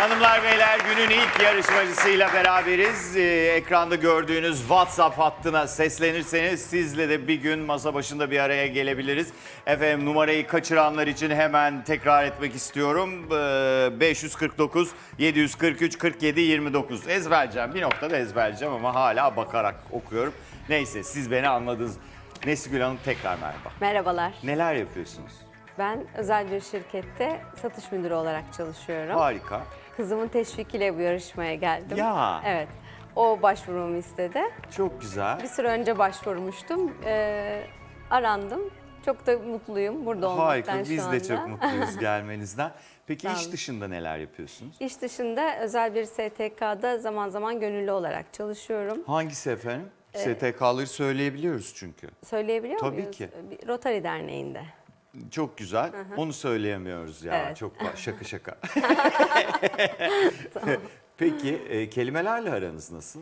Hanımlar beyler günün ilk yarışmacısıyla beraberiz. Ee, ekranda gördüğünüz WhatsApp hattına seslenirseniz sizle de bir gün masa başında bir araya gelebiliriz. Efendim numarayı kaçıranlar için hemen tekrar etmek istiyorum. Ee, 549 743 47 29 ezberleyeceğim. Bir noktada ezberleyeceğim ama hala bakarak okuyorum. Neyse siz beni anladınız. Nesgül Hanım tekrar merhaba. Merhabalar. Neler yapıyorsunuz? Ben özel bir şirkette satış müdürü olarak çalışıyorum. Harika. Kızımın teşvikiyle bu yarışmaya geldim. Ya. Evet. O başvurumu istedi. Çok güzel. Bir süre önce başvurmuştum. Ee, arandım. Çok da mutluyum burada olmaktan Harika. şu Biz anda. de çok mutluyuz gelmenizden. Peki Sağ iş olun. dışında neler yapıyorsunuz? İş dışında özel bir STK'da zaman zaman gönüllü olarak çalışıyorum. Hangisi efendim? Ee, STK'ları söyleyebiliyoruz çünkü. Söyleyebiliyor Tabii muyuz? ki. Bir Rotary Derneği'nde. Çok güzel. Onu söyleyemiyoruz ya. Evet. Çok şaka şaka. Peki e, kelimelerle aranız nasıl?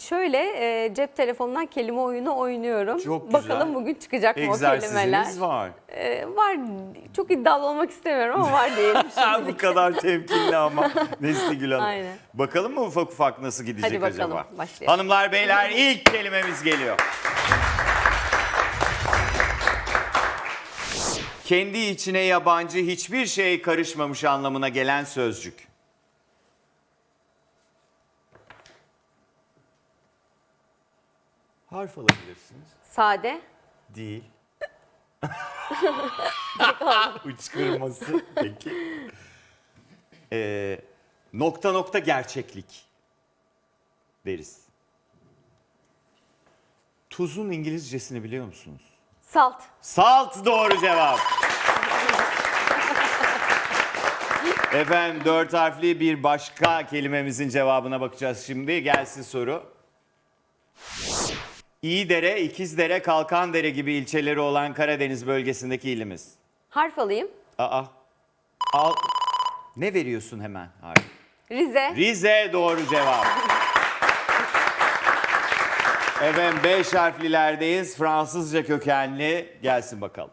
Şöyle e, cep telefonundan kelime oyunu oynuyorum. Çok güzel. Bakalım bugün çıkacak mı o kelimeler. Var. Ee, var. Çok iddialı olmak istemiyorum ama var diyelim şimdi. bu kadar temkinli ama Nesli Hanım. Aynen. Bakalım mı ufak ufak nasıl gidecek Hadi bakalım, acaba? başlayalım. Hanımlar beyler ilk kelimemiz geliyor. Kendi içine yabancı hiçbir şey karışmamış anlamına gelen sözcük. Harf alabilirsiniz. Sade. Değil. Uçkırması peki. Ee, nokta nokta gerçeklik deriz. Tuzun İngilizcesini biliyor musunuz? Salt. Salt doğru cevap. Efendim dört harfli bir başka kelimemizin cevabına bakacağız şimdi. Gelsin soru. İyidere, İkizdere, Kalkandere gibi ilçeleri olan Karadeniz bölgesindeki ilimiz. Harf alayım. Aa. Al. Ne veriyorsun hemen? Hayır. Rize. Rize doğru cevap. Efendim 5 harflilerdeyiz. Fransızca kökenli. Gelsin bakalım.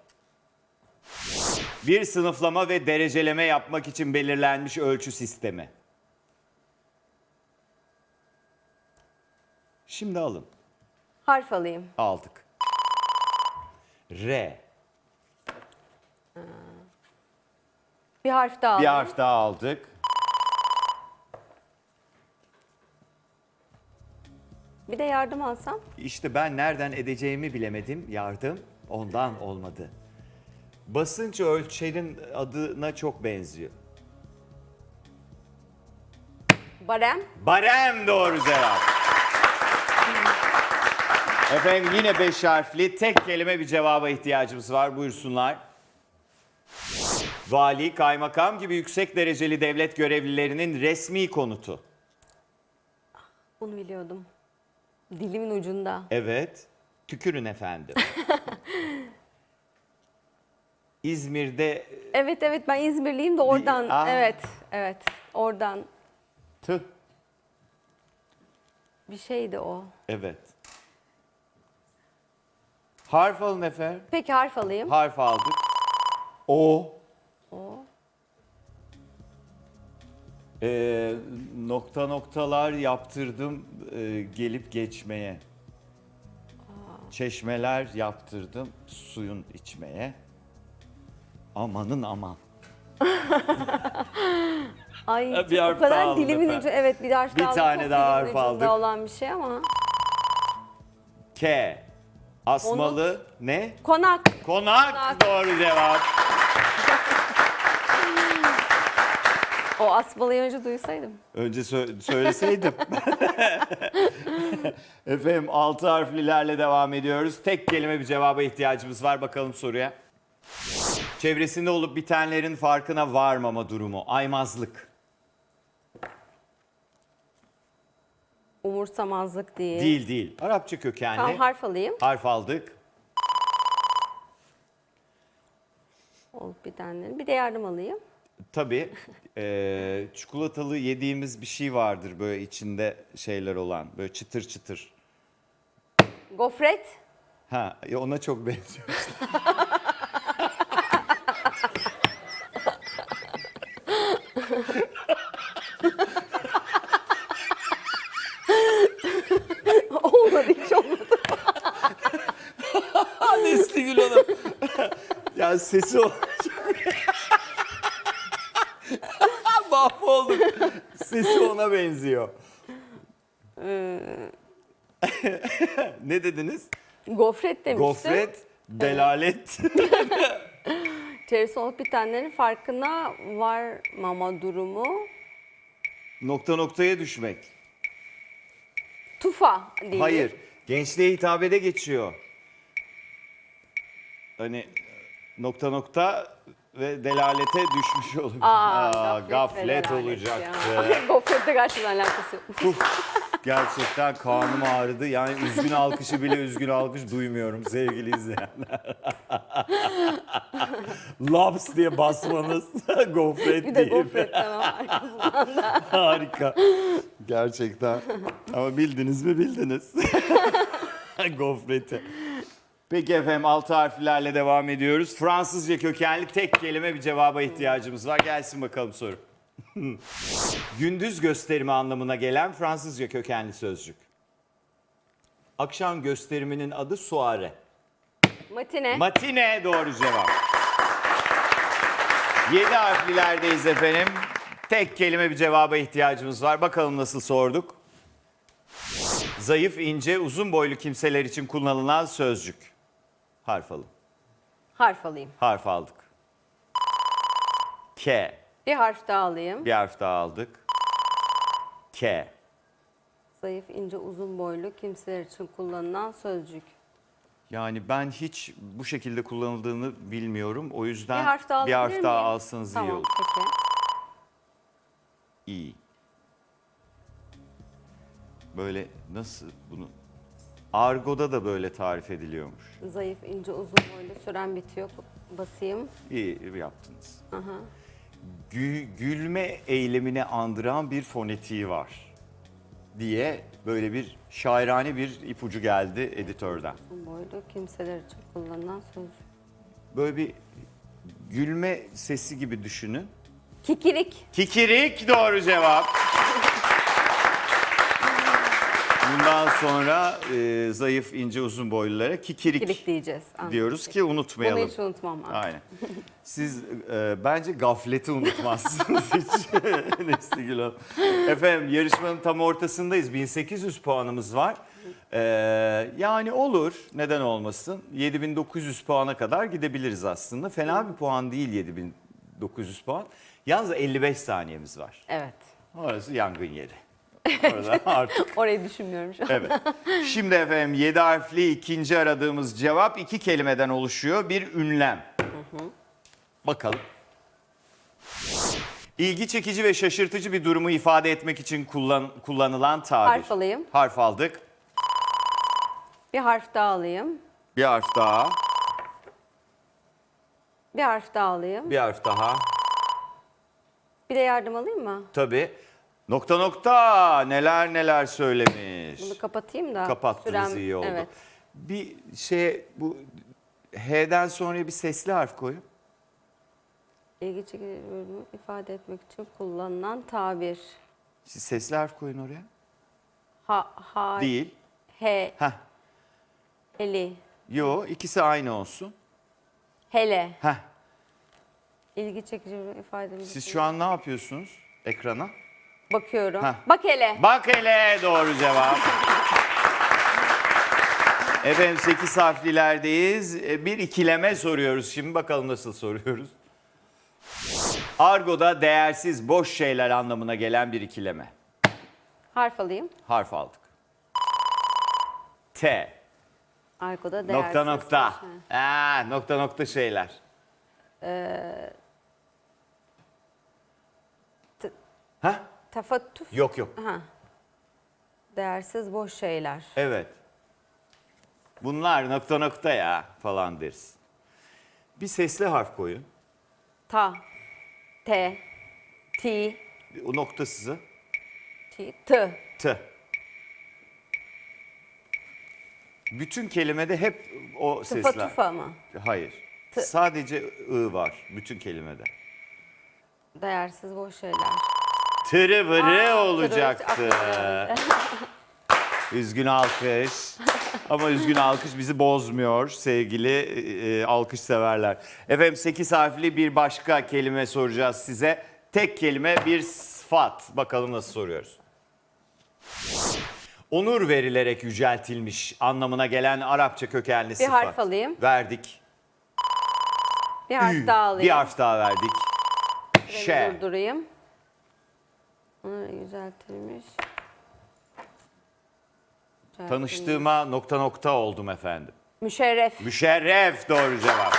Bir sınıflama ve dereceleme yapmak için belirlenmiş ölçü sistemi. Şimdi alın. Harf alayım. Aldık. R. Bir harf daha Bir alayım. harf daha aldık. Bir de yardım alsam. İşte ben nereden edeceğimi bilemedim. Yardım ondan olmadı. Basınç ölçerin adına çok benziyor. Barem. Barem doğru cevap. Efendim yine beş harfli tek kelime bir cevaba ihtiyacımız var. Buyursunlar. Vali, kaymakam gibi yüksek dereceli devlet görevlilerinin resmi konutu. Bunu biliyordum. Dilimin ucunda. Evet. Tükürün efendim. İzmir'de Evet evet ben İzmirliyim de oradan. Aa. Evet evet oradan tüh. bir şeydi o. Evet. Harf alın efendim. Peki harf alayım. Harf aldık. O. Ee, nokta noktalar yaptırdım e, gelip geçmeye. Çeşmeler yaptırdım suyun içmeye. Amanın aman. Ay Bir çok- harf o kadar dilimin efendim. ucu. Evet bir harf Bir daha aldım. tane Çok daha dilimin harf ucunda aldık. olan bir şey ama. K. Asmalı ne? Konak. Konak, Konak. doğru cevap. O asmalayı önce duysaydım. Önce sö- söyleseydim. Efendim altı harflilerle devam ediyoruz. Tek kelime bir cevaba ihtiyacımız var. Bakalım soruya. Çevresinde olup bitenlerin farkına varmama durumu. Aymazlık. Umursamazlık değil. Değil değil. Arapça kökenli. Tamam harf alayım. Harf aldık. Olup bitenlerin. Bir de yardım alayım. Tabii e, çikolatalı yediğimiz bir şey vardır böyle içinde şeyler olan böyle çıtır çıtır. Gofret. Ha ya ona çok benziyor. işte. olmadı hiç olmadı. Nesli Gül Hanım. ya sesi o. Sesi ona benziyor. ne dediniz? Gofret demiştim. Gofret, delalet. İçerisi olup bitenlerin farkına varmama durumu. Nokta noktaya düşmek. Tufa değil. Hayır. Gençliğe hitabede geçiyor. Hani nokta nokta ve delalete düşmüş olur. Aa, Aa, gaflet, gaflet, olacaktı. Gofretle gerçekten alakası yok. Uf, gerçekten karnım ağrıdı. Yani üzgün alkışı bile üzgün alkış duymuyorum sevgili izleyenler. Laps diye basmanız gofret Bir de diye. arkasından da. Harika. Gerçekten. Ama bildiniz mi bildiniz. Gofreti. Peki efendim altı harflerle devam ediyoruz. Fransızca kökenli tek kelime bir cevaba ihtiyacımız var. Gelsin bakalım soru. Gündüz gösterimi anlamına gelen Fransızca kökenli sözcük. Akşam gösteriminin adı soare. Matine. Matine doğru cevap. 7 harflilerdeyiz efendim. Tek kelime bir cevaba ihtiyacımız var. Bakalım nasıl sorduk. Zayıf, ince, uzun boylu kimseler için kullanılan sözcük. Harf alın. harf alayım. Harf aldık. K. Bir harf daha alayım. Bir harf daha aldık. K. Zayıf, ince, uzun boylu kimseler için kullanılan sözcük. Yani ben hiç bu şekilde kullanıldığını bilmiyorum. O yüzden bir harf daha bir harf daha miyim? alsanız iyi tamam, olur. Peki. İyi. Böyle nasıl bunu Argo'da da böyle tarif ediliyormuş. Zayıf, ince, uzun boylu süren bitiyor. Basayım. İyi yaptınız. Aha. Gü- gülme eylemini andıran bir fonetiği var diye böyle bir şairane bir ipucu geldi editörden. Uzun boylu kimseler için kullanılan sözcük. Böyle bir gülme sesi gibi düşünün. Kikirik. Kikirik doğru cevap. Bundan sonra e, zayıf, ince, uzun boylulara kikirik, Kikirik diyeceğiz. Anladım. diyoruz ki unutmayalım. Bunu hiç unutmam. abi. Aynen. Siz e, bence gafleti unutmazsınız hiç Nesligül Hanım. Efendim yarışmanın tam ortasındayız. 1800 puanımız var. E, yani olur. Neden olmasın? 7900 puana kadar gidebiliriz aslında. Fena bir puan değil 7900 puan. Yalnız 55 saniyemiz var. Evet. Orası yangın yeri. Orada artık Orayı düşünmüyorum şu an. Evet. Şimdi efendim 7 harfli ikinci aradığımız cevap iki kelimeden oluşuyor. Bir ünlem. Bakalım. İlgi çekici ve şaşırtıcı bir durumu ifade etmek için kullan, kullanılan tabir. Harf alayım. Harf aldık. Bir harf daha alayım. Bir harf daha. Bir harf daha alayım. Bir harf daha. Bir de yardım alayım mı? Tabii. Nokta nokta neler neler söylemiş. Bunu kapatayım da. Kapattınız sürem- iyi oldu. Evet. Bir şey bu H'den sonra bir sesli harf koyun. İlgi çekici durumu ifade etmek için kullanılan tabir. Siz sesli harf koyun oraya. Ha, ha, Değil. he, Heh. eli, Yo ikisi aynı olsun. hele. Heh. İlgi çekici ifade etmek Siz şu an ne yapıyorsunuz ekrana? Bakıyorum. Heh. Bak hele. Bak hele doğru cevap. Efendim 8 harflilerdeyiz. E, Bir ikileme soruyoruz şimdi. Bakalım nasıl soruyoruz. Argo'da değersiz, boş şeyler anlamına gelen bir ikileme. Harf alayım. Harf aldık. T. Arkoda değersiz. Nokta nokta. bir şey. Aa, nokta nokta şeyler. T- Ha? Tafatuf. Yok yok. Ha. Değersiz boş şeyler. Evet. Bunlar nokta nokta ya falan deriz. Bir sesli harf koyun. Ta, te, ti, O noktasızı. ti, t. T. Bütün kelimede hep o Tıfa sesler. tufa mı? Hayır. Sadece ı var bütün kelimede. Değersiz boş şeyler. Tırı vırı Aa, olacaktı. Üzgün alkış. Ama üzgün alkış bizi bozmuyor sevgili e, alkış severler. Efendim 8 harfli bir başka kelime soracağız size. Tek kelime bir sıfat. Bakalım nasıl soruyoruz. Onur verilerek yüceltilmiş anlamına gelen Arapça kökenli sıfat. harf alayım. Verdik. Bir harf Ü. daha alayım. Bir harf daha verdik. Ş. Durdurayım. Yüzeltilmiş. Yüceltilmiş. Tanıştığıma nokta nokta oldum efendim. Müşerref. Müşerref doğru cevap.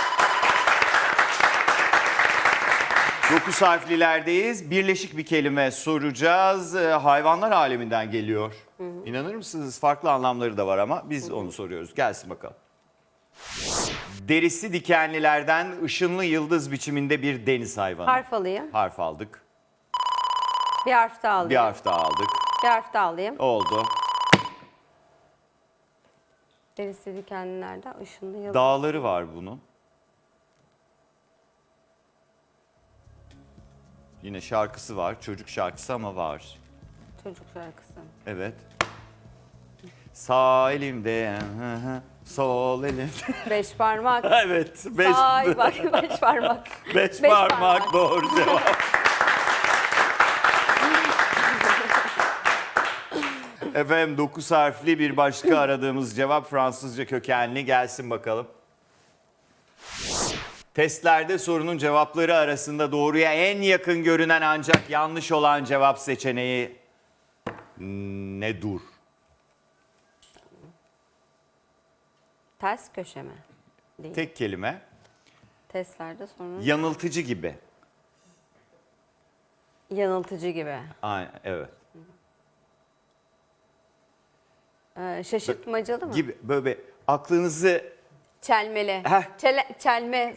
Dokuz harflilerdeyiz. Birleşik bir kelime soracağız. Ee, hayvanlar aleminden geliyor. İnanır mısınız? Farklı anlamları da var ama biz onu soruyoruz. Gelsin bakalım. Derisi dikenlilerden ışınlı yıldız biçiminde bir deniz hayvanı. Harf alayım. Harf aldık. Bir harf daha alayım. Bir harf daha aldık. Bir harf daha alayım. Oldu. Derisi dikenlilerden ışınlı yıldız. Dağları var bunun. Yine şarkısı var. Çocuk şarkısı ama var. Çocuk şarkısı. Evet. Sağ elimde, sol elimde. Beş parmak. evet. Beş, Ay bak beş parmak. beş, beş parmak, parmak. doğru cevap. Efendim 9 harfli bir başka aradığımız cevap Fransızca kökenli gelsin bakalım. Testlerde sorunun cevapları arasında doğruya en yakın görünen ancak yanlış olan cevap seçeneği ne dur? Ters köşe mi? Değil. Tek kelime. Testlerde sonra Yanıltıcı gibi. yanıltıcı gibi. Aynen, evet. Ee, şaşırtmacalı mı? Gibi böyle aklınızı Çelmeli. Heh. Çele, çelme.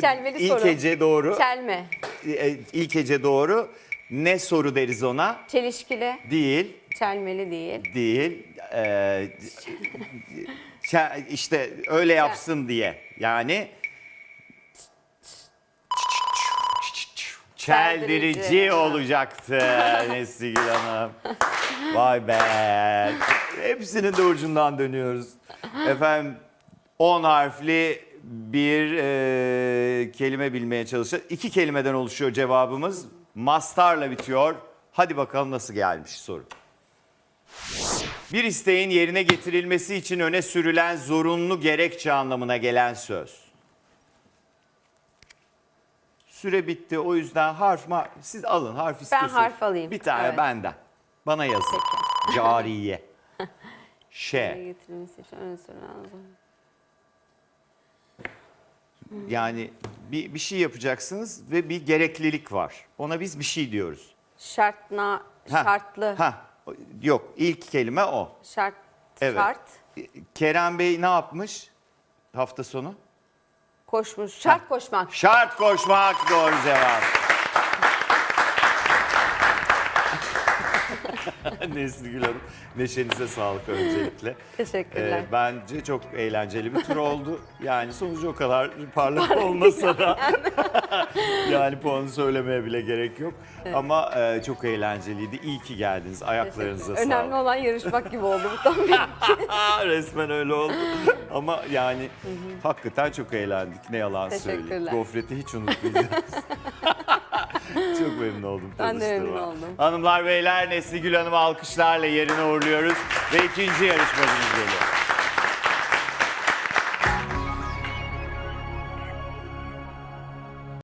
Çelmeli ilk soru. hece doğru. Çelme. E, İlk hece doğru. Ne soru deriz ona? Çelişkili. Değil, Çelmeli değil. değil. Ee, çe- işte öyle yapsın diye. Yani çeldirici Çeldirici. olacaktı Nesligül Hanım. Vay be. Hepsinin de ucundan dönüyoruz. Efendim 10 harfli bir e, kelime bilmeye çalışacağız. İki kelimeden oluşuyor cevabımız. Mastarla bitiyor. Hadi bakalım nasıl gelmiş soru. Bir isteğin yerine getirilmesi için öne sürülen zorunlu gerekçe anlamına gelen söz. Süre bitti o yüzden harf ma siz alın harf istiyorsunuz. harf alayım. Bir tane Evet. benden. Bana yazın. Cariye. Ş. Getirilmesi için öne sürülen zor. Yani bir, bir şey yapacaksınız ve bir gereklilik var. Ona biz bir şey diyoruz. Şartna, Ha, şartlı. Ha, yok ilk kelime o. Şart, Evet. şart. Kerem Bey ne yapmış hafta sonu? Koşmuş. Şart koşmak. Şart koşmak doğru cevap. Nesligül Hanım, neşenize sağlık öncelikle. Teşekkürler. Ee, bence çok eğlenceli bir tur oldu. Yani sonucu o kadar parlak olmasa da yani puanı söylemeye bile gerek yok. Ama e, çok eğlenceliydi. İyi ki geldiniz. Ayaklarınıza Teşekkür- Önemli sağlık. olan yarışmak gibi oldu bu tam. Resmen öyle oldu. Ama yani hakikaten çok eğlendik. Ne yalan söyleyeyim. Gofreti hiç unutmayacağız. çok memnun oldum. Ben de memnun tanıştığıma. oldum. Hanımlar beyler Nesli Gül Hanım'ı alkışlarla yerine uğurluyoruz. Ve ikinci yarışmacımız geliyor.